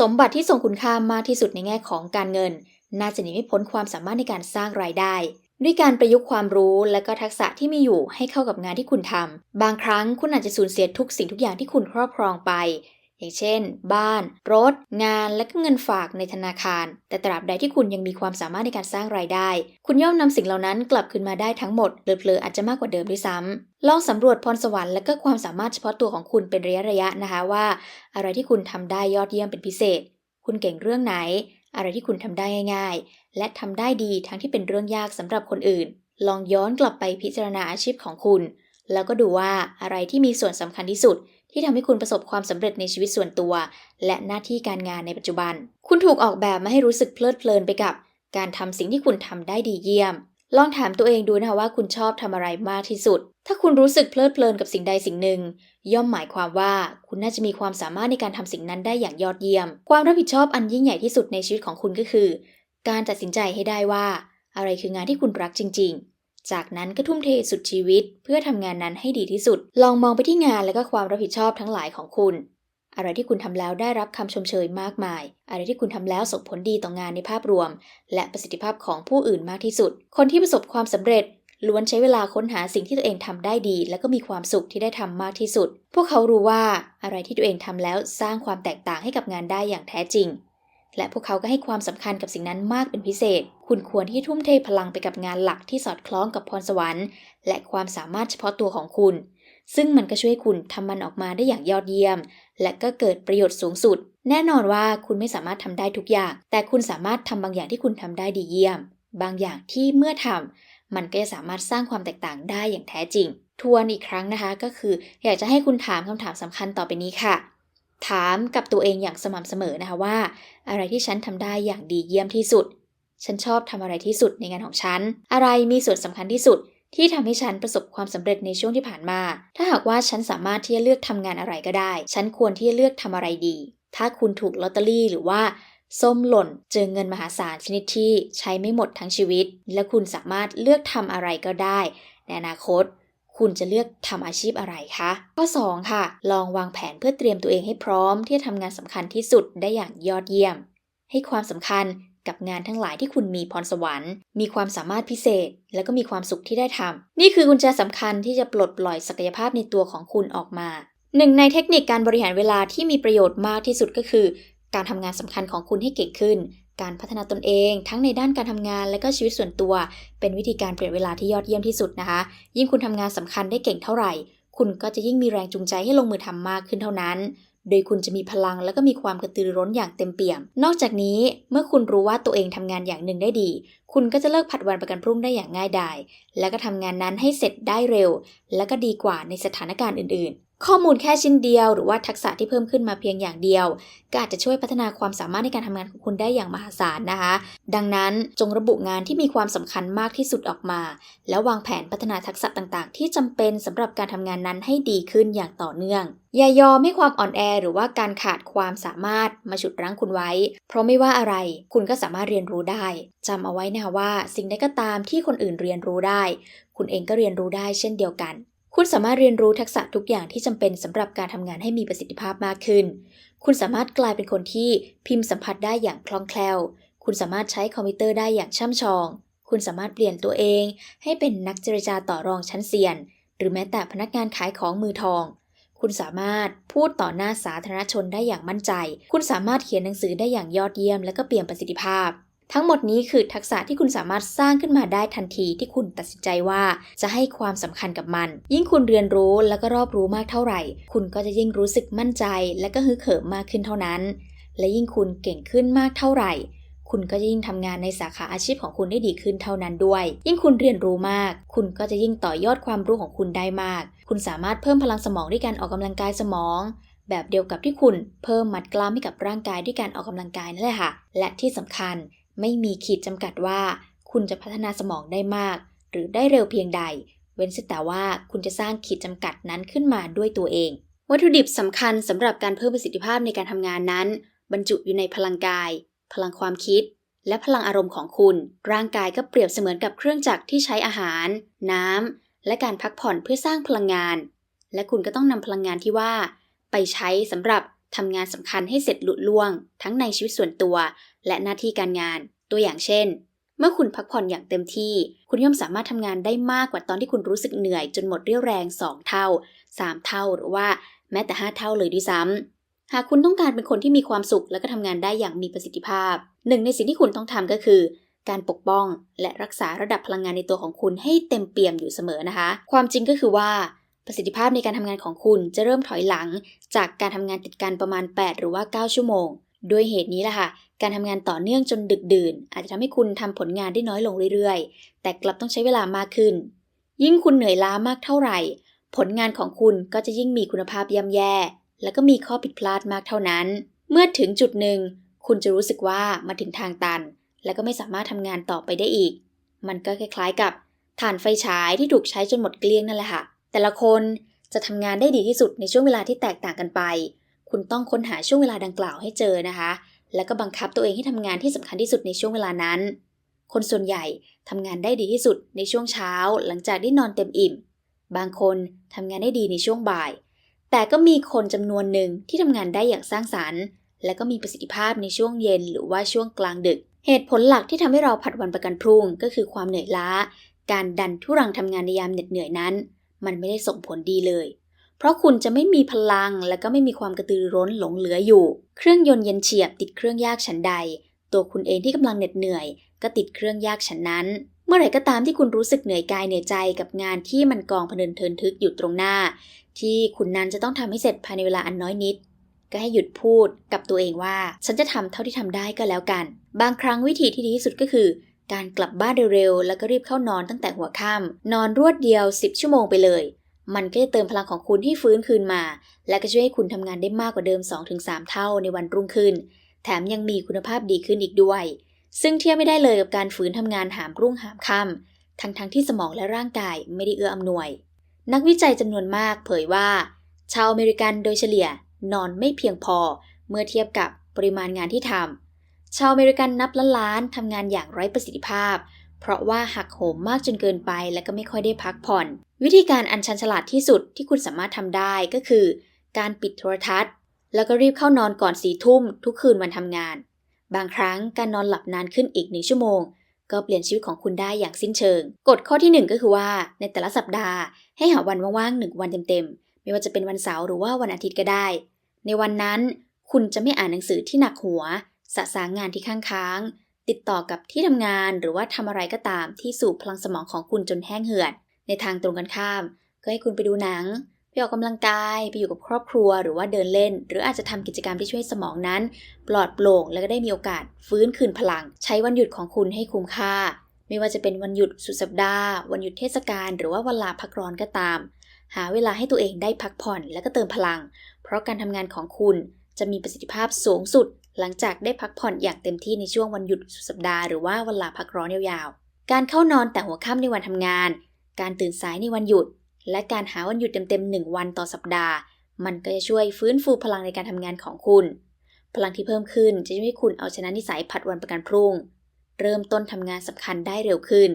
สมบัติที่ทรงคุณค่ามากที่สุดในแง่ของการเงิน น่าจะหนีไม่พ้นความสามารถในการสร้างรายได้ ด้วยการประยุกต์ความรู้และก็ทักษะที่มีอยู่ให้เข้ากับงานที่คุณทำบางครั้งคุณอาจจะสูญเสียทุกสิ่งทุกอย่างที่คุณครอบครองไป อย่างเช่น บ้าน รถ งานและก็เงินฝากในธนาคาร แต่ตราบใดที่คุณยังมีความสามารถในการสร้างรายได้ คุณย่อมนำสิ่งเหล่านั้นกลับคืนมาได้ทั้งหมดเผลอๆอาจจะมากกว่าเดิมด้วยซ้ำลองสำรวจพรสวรรค์และก็ความสามารถเฉพาะตัวของคุณเป็นระยะระยะๆนะคะว่า อะไรที่คุณทำได้ยอดเยี่ยมเป็นพิเศษ คุณเก่งเรื่องไหน อะไรที่คุณทำได้ง่ายๆ และทำได้ดีทั้งที่เป็นเรื่องยากสำหรับคนอื่น ลองย้อนกลับไปพิจารณาอาชีพของคุณ แล้วก็ดูว่าอะไรที่มีส่วนสำคัญที่สุด ที่ทำให้คุณประสบความสำเร็จในชีวิตส่วนตัว และหน้าที่การงานในปัจจุบัน คุณถูกออกแบบมาให้รู้สึกเพลิดเพลินไปกับ การทำสิ่งที่คุณทำได้ดีเยี่ยม ลองถามตัวเองดูนะคะว่าคุณชอบทำอะไรมากที่สุด ถ้าคุณรู้สึกเพลิดเพลินกับสิ่งใดสิ่งหนึ่ง ย่อมหมายความว่าคุณน่าจะมีความสามารถในการทำสิ่งนั้นได้อย่างยอดเยี่ยม ความรับผิดชอบอันยิ่งใหญ่ที่สุดในชีวิตของคุณก็คือ การตัดสินใจให้ได้ว่า อะไรคืองานที่คุณรักจริง ๆ จากนั้นก็ทุ่มเทสุดชีวิต เพื่อทำงานนั้นให้ดีที่สุด ลองมองไปที่งานและก็ความรับผิดชอบทั้งหลายของคุณ อะไรที่คุณทำแล้วได้รับคำชมเชยมากมาย อะไรที่คุณทำแล้วส่งผลดีต่องานในภาพรวม และประสิทธิภาพของผู้อื่นมากที่สุด คนที่ประสบความสำเร็จล้วนใช้เวลาค้นหาสิ่งที่ตัวเองทำได้ดี และก็มีความสุขที่ได้ทำมากที่สุด พวกเขารู้ว่าอะไรที่ตัวเองทำแล้วสร้างความแตกต่างให้กับงานได้อย่างแท้จริง และพวกเขาก็ให้ความสำคัญกับสิ่งนั้นมากเป็นพิเศษ คุณควรที่ทุ่มเทพลังไปกับงานหลักที่สอดคล้องกับพรสวรรค์ และความสามารถเฉพาะตัวของคุณ ซึ่งมันก็ช่วยคุณทำมันออกมาได้อย่างยอดเยี่ยม และก็เกิดประโยชน์สูงสุด แน่นอนว่าคุณไม่สามารถทำได้ทุกอย่าง แต่คุณสามารถทำบางอย่างที่คุณทำได้ดีเยี่ยม บางอย่างที่เมื่อทำมันก็จะสามารถสร้างความแตกต่างได้อย่างแท้จริง ทวนอีกครั้งนะคะ ก็คืออยากจะให้คุณถามคำถามสำคัญต่อไปนี้ค่ะถามกับตัวเองอย่างสม่ำเสมอนะคะว่า อะไรที่ฉันทำได้อย่างดีเยี่ยมที่สุด ฉันชอบทำอะไรที่สุดในงานของฉัน อะไรมีส่วนสำคัญที่สุดที่ทำให้ฉันประสบความสำเร็จในช่วงที่ผ่านมา ถ้าหากว่าฉันสามารถที่จะเลือกทำงานอะไรก็ได้ ฉันควรที่จะเลือกทำอะไรดี ถ้าคุณถูกลอตเตอรี่หรือว่า ส้มหล่น เจอเงินมหาศาลชนิดที่ใช้ไม่หมดทั้งชีวิต และคุณสามารถเลือกทำอะไรก็ได้ ในอนาคต คุณจะเลือกทำอาชีพอะไรคะ ข้อ 2 ค่ะ ลองวางแผนเพื่อเตรียมตัวเองให้พร้อมที่จะทำงานสำคัญที่สุดได้อย่างยอดเยี่ยม ให้ความสำคัญ กับงานทั้งหลายที่คุณมีพรสวรรค์ มีความสามารถพิเศษ และก็มีความสุขที่ได้ทำ นี่คือกุญแจสำคัญที่จะปลดปล่อยศักยภาพในตัวของคุณออกมา หนึ่งในเทคนิคการบริหารเวลาที่มีประโยชน์มากที่สุดก็คือ การทำงานสำคัญของคุณให้เก่งขึ้น การพัฒนาตนเอง ทั้งในด้านการทำงานและก็ชีวิตส่วนตัว เป็นวิธีการเปลี่ยนเวลาที่ยอดเยี่ยมที่สุดนะคะ ยิ่งคุณทำงานสำคัญได้เก่งเท่าไหร่ คุณก็จะยิ่งมีแรงจูงใจให้ลงมือทำมากขึ้นเท่านั้น โดยคุณจะมีพลังและก็มีความกระตือร้นอย่างเต็มเปี่ยม นอกจากนี้เมื่อคุณรู้ว่าตัวเองทำงานอย่างหนึ่งได้ดี คุณก็จะเลิกผัดวันประกันพรุ่งได้อย่างง่ายดาย และก็ทำงานนั้นให้เสร็จได้เร็ว และก็ดีกว่าในสถานการณ์อื่นๆ ข้อมูลแค่ชิ้นเดียว หรือว่าทักษะที่เพิ่มขึ้นมาเพียงอย่างเดียว ก็อาจจะช่วยพัฒนาความสามารถในการทำงานของคุณได้อย่างมหาศาลนะคะ ดังนั้นจงระบุงานที่มีความสำคัญมากที่สุดออกมา แล้ววางแผนพัฒนาทักษะต่างๆ ที่จำเป็นสำหรับการทำงานนั้นให้ดีขึ้นอย่างต่อเนื่อง อย่ายอมให้ความอ่อนแอหรือว่าการขาดความสามารถมาฉุดรั้งคุณไว้ เพราะไม่ว่าอะไร คุณก็สามารถเรียนรู้ได้จำเอาไว้นะคะว่า สิ่งใดก็ตามที่คนอื่นเรียนรู้ได้ คุณเองก็เรียนรู้ได้เช่นเดียวกัน คุณสามารถเรียนรู้ทักษะทุกอย่างที่จำเป็นสำหรับการทำงานให้มีประสิทธิภาพมากขึ้น คุณสามารถกลายเป็นคนที่พิมพ์สัมผัสได้อย่างคล่องแคล่ว คุณสามารถใช้คอมพิวเตอร์ได้อย่างช่ำชอง คุณสามารถเปลี่ยนตัวเอง ให้เป็นนักเจรจาต่อรองชั้นเซียน หรือแม้แต่พนักงานขายของมือทอง คุณสามารถพูดต่อหน้าสาธารณชนได้อย่างมั่นใจ คุณสามารถเขียนหนังสือได้อย่างยอดเยี่ยม และก็เปลี่ยมประสิทธิภาพ ทั้งหมดนี้คือทักษะที่คุณสามารถสร้างขึ้นมาได้ทันทีที่คุณตัดสินใจว่าจะให้ความสำคัญกับมัน ยิ่งคุณเรียนรู้และก็รอบรู้มากเท่าไหร่ คุณก็จะยิ่งรู้สึกมั่นใจ และก็ฮึกเหิมมากขึ้นเท่านั้น และยิ่งคุณเก่งขึ้นมากเท่าไหร่ คุณก็จะยิ่งทำงานในสาขาอาชีพของคุณได้ดีขึ้นเท่านั้นด้วย ยิ่งคุณเรียนรู้มาก คุณก็จะยิ่งต่อยอดความรู้ของคุณได้มาก คุณสามารถเพิ่มพลังสมองด้วยการออกกำลังกายสมองแบบเดียวกับที่คุณเพิ่มมัดกล้ามให้กับร่างกายด้วยการออกกำลังกายนั่นแหละค่ะ และที่สำคัญ ไม่มีขีดจำกัดว่า คุณจะพัฒนาสมองได้มาก หรือได้เร็วเพียงใด เว้นแต่ว่าคุณจะสร้างขีดจำกัดนั้นขึ้นมาด้วยตัวเอง วัตถุดิบสำคัญสำหรับการเพิ่มประสิทธิภาพในการทำงานนั้น บรรจุอยู่ในพลังกาย พลังความคิด และพลังอารมณ์ของคุณ ร่างกายก็เปรียบเสมือนกับเครื่องจักรที่ใช้อาหาร น้ำและการพักผ่อนเพื่อสร้างพลังงาน และคุณก็ต้องนำพลังงานที่ว่า ไปใช้สำหรับ ทำงานสำคัญให้เสร็จหลุดล่วง ทั้งในชีวิตส่วนตัว และหน้าที่การงาน ตัวอย่างเช่น เมื่อคุณพักผ่อนอย่างเต็มที่ คุณย่อมสามารถทำงานได้มากกว่าตอนที่คุณรู้สึกเหนื่อยจนหมดเรี่ยวแรง 2 เท่า 3 เท่าหรือว่าแม้แต่ 5 เท่าเลยด้วยซ้ำหากคุณต้องการเป็นคนที่มีความสุขและก็ทำงานได้อย่างมีประสิทธิภาพ หนึ่งในสิ่งที่คุณต้องทำก็คือการปกป้องและรักษาระดับพลังงานในตัวของคุณให้เต็มเปี่ยมอยู่เสมอนะคะ ความจริงก็คือว่า ประสิทธิภาพในการทำงานของคุณจะเริ่มถอยหลัง จากการทำงานติดกันประมาณ 8 หรือว่า 9 ชั่วโมง ด้วยเหตุนี้แหละค่ะ การทำงานต่อเนื่องจนดึกดื่น อาจจะทำให้คุณทำผลงานได้น้อยลงเรื่อยๆ แต่กลับต้องใช้เวลามากขึ้น ยิ่งคุณเหนื่อยล้ามากเท่าไหร่ ผลงานของคุณก็จะยิ่งมีคุณภาพย่ำแย่ แล้วก็มีข้อผิดพลาดมากเท่านั้น เมื่อถึงจุดหนึ่ง คุณจะรู้สึกว่ามาถึงทางตัน และก็ไม่สามารถทำงานต่อไปได้อีก มันก็คล้ายๆ กับถ่านไฟฉายที่ถูกใช้จนหมดเกลี้ยงนั่นแหละค่ะ แต่ละคนจะทำงานได้ดีที่สุดในช่วงเวลาที่แตกต่างกันไป คุณต้องค้นหาช่วงเวลาดังกล่าวให้เจอนะคะ แล้วก็บังคับตัวเองให้ทำงานที่สำคัญที่สุดในช่วงเวลานั้น คนส่วนใหญ่ทำงานได้ดีที่สุดในช่วงเช้า หลังจากได้นอนเต็มอิ่ม บางคนทำงานได้ดีในช่วงบ่าย แต่ก็มีคนจำนวนหนึ่งที่ทำงานได้อย่างสร้างสรรค์ และก็มีประสิทธิภาพในช่วงเย็น หรือว่าช่วงกลางดึก เหตุผลหลักที่ทำให้เราผัดวันประกันพรุ่ง ก็คือความเหนื่อยล้า การดันทุรังทำงานในยามเหน็ดเหนื่อยนั้น มันไม่ได้ส่งผลดีเลย เพราะคุณจะไม่มีพลังและก็ไม่มีความกระตือร้นหลงเหลืออยู่ เครื่องยนต์เย็นเฉียบติดเครื่องยากฉันใด ตัวคุณเองที่กำลังเหน็ดเหนื่อย ก็ติดเครื่องยากฉันนั้น เมื่อไหร่ก็ตามที่คุณรู้สึกเหนื่อยกายเหนื่อยใจกับงานที่มันกองพเนินเทินทึกอยู่ตรงหน้า ที่คุณนั้นจะต้องทำให้เสร็จภายในเวลาอันน้อยนิดก็ให้หยุดพูดกับตัวเองว่า ฉันจะทำเท่าที่ทำได้ก็แล้วกัน บางครั้งวิธีที่ดีที่สุดก็คือ การกลับบ้านเร็วๆ แล้วก็รีบเข้านอนตั้งแต่หัวค่ำนอนรวดเดียว 10 ชั่วโมงไปเลย มันก็จะเติมพลังของคุณให้ฟื้นคืนมา และก็ช่วยให้คุณทำงานได้มากกว่าเดิม 2-3 เท่าในวันรุ่งขึ้น แถมยังมีคุณภาพดีขึ้นอีกด้วย ซึ่งเทียบไม่ได้เลยกับการฝืนทำงานหามรุ่งหามค่ำทั้งๆทที่สมองและร่างกายไม่ได้เอื้ออำนวย นักวิจัยจำนวนมากเผยว่า ชาวอเมริกันโดยเฉลี่ยนอนไม่เพียงพอ เมื่อเทียบกับปริมาณงานที่ทำ ชาวอเมริกันนับล้านล้านๆทำงานอย่างไร้ประสิทธิภาพ เพราะว่าหักโหมมากจนเกินไปและก็ไม่ค่อยได้พักผ่อน วิธีการอันชันฉลาดที่สุดที่คุณสามารถทำได้ก็คือ การปิดโทรทัศน์ แล้วก็รีบเข้านอนก่อนสี่ทุ่มทุกคืนวันทำงาน บางครั้งการนอนหลับนานขึ้นอีกหนึ่งชั่วโมง ก็เปลี่ยนชีวิตของคุณได้อย่างสิ้นเชิง กฎข้อที่หนึ่งก็คือว่า ในแต่ละสัปดาห์ ให้หาวันว่างๆหนึ่งวันเต็มๆไม่ว่าจะเป็นวันเสาร์หรือว่าวันอาทิตย์ก็ได้ ในวันนั้น คุณจะไม่อ่านหนังสือที่หนักหัว สะสางงานที่ค้างๆ ติดต่อกับที่ทำงานหรือว่าทำอะไรก็ตามที่สูบพลังสมองของคุณจนแห้งเหือด ในทางตรงกันข้าม ก็ให้คุณไปดูหนัง ไปออกกำลังกาย ไปอยู่กับครอบครัว หรือว่าเดินเล่น หรืออาจจะทำกิจกรรมที่ช่วยสมองนั้น ปลอดโปร่งและก็ได้มีโอกาสฟื้นคืนพลัง ใช้วันหยุดของคุณให้คุ้มค่า ไม่ว่าจะเป็นวันหยุดสุดสัปดาห์ วันหยุดเทศกาลหรือว่าวันลาพักร้อนก็ตาม หาเวลาให้ตัวเองได้พักผ่อนและก็เติมพลัง เพราะการทำงานของคุณจะมีประสิทธิภาพสูงสุด หลังจากได้พักผ่อนอย่างเต็มที่ในช่วงวันหยุดสุดสัปดาห์หรือว่าวันลาพักร้อนยาวๆ การเข้านอนแต่หัวค่ำในวันทำงาน การตื่นสายในวันหยุด และการหาวันหยุดเต็มๆหนึ่งวันต่อสัปดาห์ มันก็จะช่วยฟื้นฟูพลังในการทำงานของคุณ พลังที่เพิ่มขึ้นจะช่วยให้คุณเอาชนะนิสัยผัดวันประกันพรุ่ง เริ่มต้นทำงานสำคัญได้เร็วขึ้น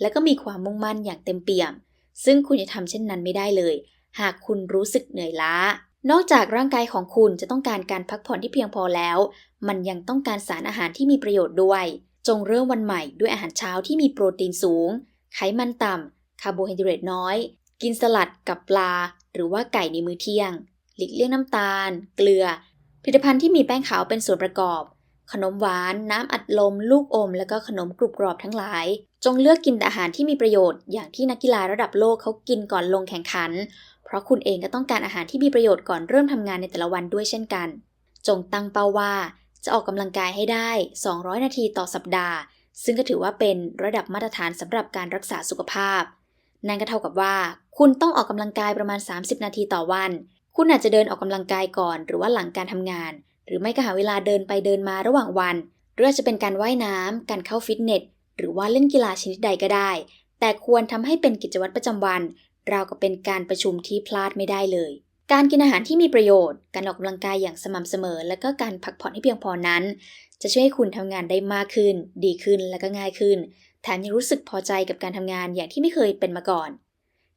และก็มีความมุ่งมั่นอย่างเต็มเปี่ยม ซึ่งคุณจะทำเช่นนั้นไม่ได้เลย หากคุณรู้สึกเหนื่อยล้า นอกจากร่างกายของคุณจะต้องการการพักผ่อนที่เพียงพอแล้ว มันยังต้องการสารอาหารที่มีประโยชน์ด้วย จงเริ่มวันใหม่ด้วยอาหารเช้าที่มีโปรตีนสูง ไขมันต่ำ คาร์โบไฮเดรตน้อย กินสลัดกับปลา หรือว่าไก่ในมื้อเที่ยง หลีกเลี่ยงน้ำตาล เกลือ ผลิตภัณฑ์ที่มีแป้งขาวเป็นส่วนประกอบ ขนมหวาน น้ำอัดลม ลูกอม และก็ขนมกรุบกรอบทั้งหลาย จงเลือกกินแต่อาหารที่มีประโยชน์ อย่างที่นักกีฬาระดับโลกเขากินก่อนลงแข่งขัน เพราะคุณเองก็ต้องการอาหารที่มีประโยชน์ก่อนเริ่มทำงานในแต่ละวันด้วยเช่นกัน จงตั้งเป้าว่า จะออกกำลังกายให้ได้ 200 นาทีต่อสัปดาห์ ซึ่งก็ถือว่าเป็นระดับมาตรฐานสำหรับการรักษาสุขภาพ นั่นก็เท่ากับว่า คุณต้องออกกำลังกายประมาณ 30 นาทีต่อวัน คุณอาจจะเดินออกกำลังกายก่อน หรือว่าหลังการทำงาน หรือไม่ก็หาเวลาเดินไปเดินมาระหว่างวัน หรืออาจจะเป็นการว่ายน้ำการเข้าฟิตเนสหรือว่าเล่นกีฬาชนิดใดก็ได้ แต่ควรทำให้เป็นกิจวัตรประจำวัน ราวกับเป็นการประชุมที่พลาดไม่ได้เลย การกินอาหารที่มีประโยชน์ การออกกำลังกายอย่างสม่ำเสมอ และก็การพักผ่อนให้เพียงพอนั้น จะช่วยให้คุณทำงานได้มากขึ้น ดีขึ้นและก็ง่ายขึ้น แถมยังรู้สึกพอใจกับการทำงานอย่างที่ไม่เคยเป็นมาก่อน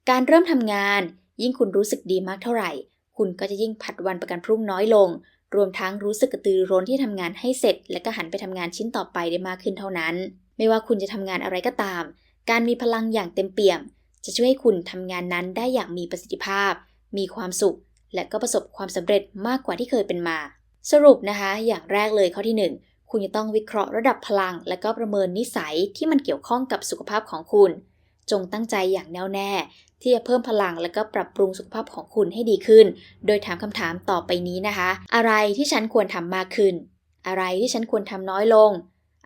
การเริ่มทำงาน ยิ่งคุณรู้สึกดีมากเท่าไหร่ คุณก็จะยิ่งผัดวันประกันพรุ่งน้อยลง รวมทั้งรู้สึกกระตือรือร้นที่ทำงานให้เสร็จ และก็หันไปทำงานชิ้นต่อไปได้มากขึ้นเท่านั้น ไม่ว่าคุณจะทำงานอะไรก็ตาม การมีพลังอย่างเต็มเปี่ยม จะช่วยให้คุณทำงานนั้นได้อย่างมีประสิทธิภาพ มีความสุข และก็ประสบความสำเร็จมากกว่าที่เคยเป็นมา สรุปนะคะ อย่างแรกเลยข้อที่หนึ่งคุณจะต้องวิเคราะห์ระดับพลัง และก็ประเมินนิสัยที่มันเกี่ยวข้องกับสุขภาพของคุณ จงตั้งใจอย่างแน่วแน่ ที่จะเพิ่มพลังและก็ปรับปรุงสุขภาพของคุณให้ดีขึ้น โดยถามคำถามต่อไปนี้นะคะ อะไรที่ฉันควรทำมากขึ้น อะไรที่ฉันควรทำน้อยลง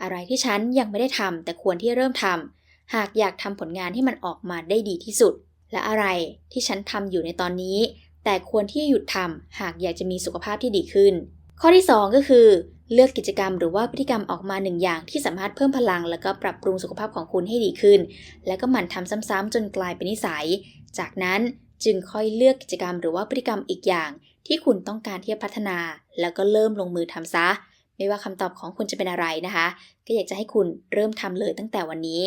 อะไรที่ฉันยังไม่ได้ทำแต่ควรที่เริ่มทำ หากอยากทำผลงานให้มันออกมาได้ดีที่สุด และอะไรที่ฉันทำอยู่ในตอนนี้ แต่ควรที่จะหยุดทำหากอยากจะมีสุขภาพที่ดีขึ้น ข้อที่ 2 ก็คือ เลือกกิจกรรมหรือว่าพฤติกรรมออกมาหนึ่งอย่างที่สามารถเพิ่มพลัง แล้วก็ปรับปรุงสุขภาพของคุณให้ดีขึ้น แล้วก็หมั่นทำซ้ำๆจนกลายเป็นนิสัย จากนั้นจึงค่อยเลือกกิจกรรมหรือว่าพฤติกรรมอีกอย่าง ที่คุณต้องการที่จะพัฒนา แล้วก็เริ่มลงมือทำซะ ไม่ว่าคำตอบของคุณจะเป็นอะไรนะคะ ก็อยากจะให้คุณเริ่มทำเลยตั้งแต่วันนี้